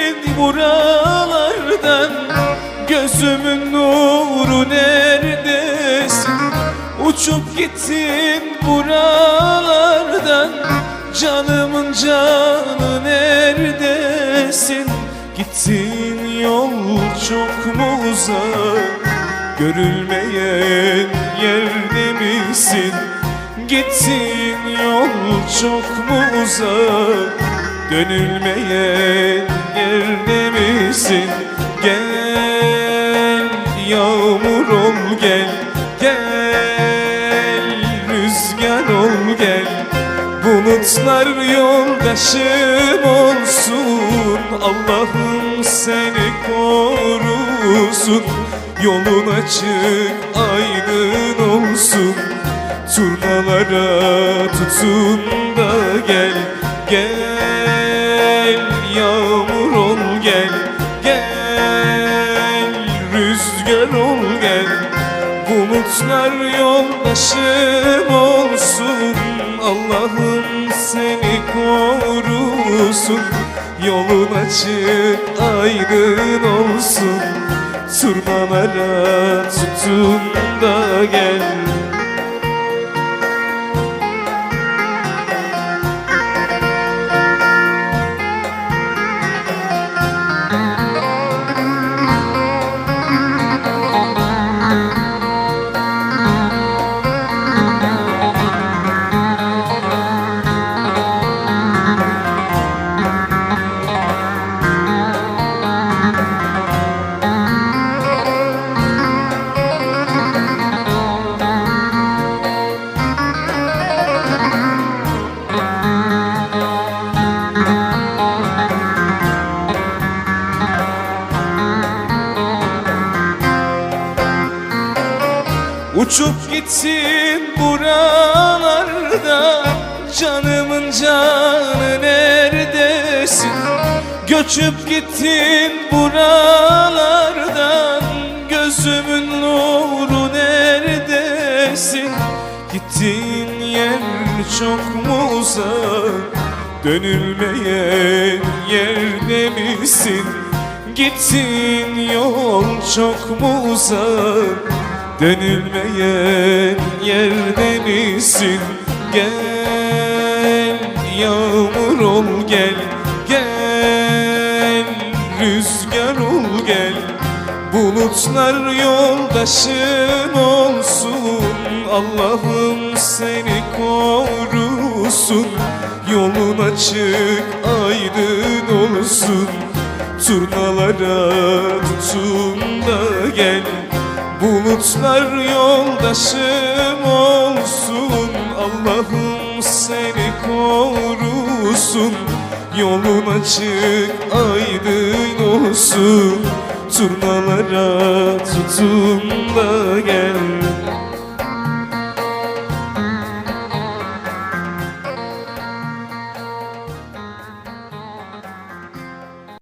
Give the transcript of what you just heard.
Gittin buralardan. Gözümün nuru neredesin? Uçup gittin buralardan. Canımın canı neredesin? Gittiğin yol çok mu uzak? Görülmeyen yerde misin? Gittiğin yol çok mu uzak Dönülmeyen yerde misin Gel yağmur ol gel. Gel rüzgar ol gel. Bulutlar yoldaşım olsun. Allah'ım seni korusun. Yolun açık aydın olsun. Turnalara tutun da Gel gel Bulutlar yoldaşım olsun. Allah'ım seni korusun. Yolun açık aydın olsun. Turnalara tutun da gel Uçup gitsin buralarda Canımın canı neredesin? Göçüp gittin buralardan Gözümün nuru neredesin? Gittiğin yer çok mu uzak Dönülmeyen yerde misin? Gittiğin yol çok mu uzak Dönülmeyen yerde misin? Gel yağmur ol gel. Gel rüzgar ol gel. Bulutlar yoldaşım olsun. Allah'ım seni korusun. Yolun açık aydın olsun. Turnalara tutun da gel Bulutlar yoldaşım olsun Allah'ım seni korusun. Yolun açık aydın olsun. Turnalara tutun da gel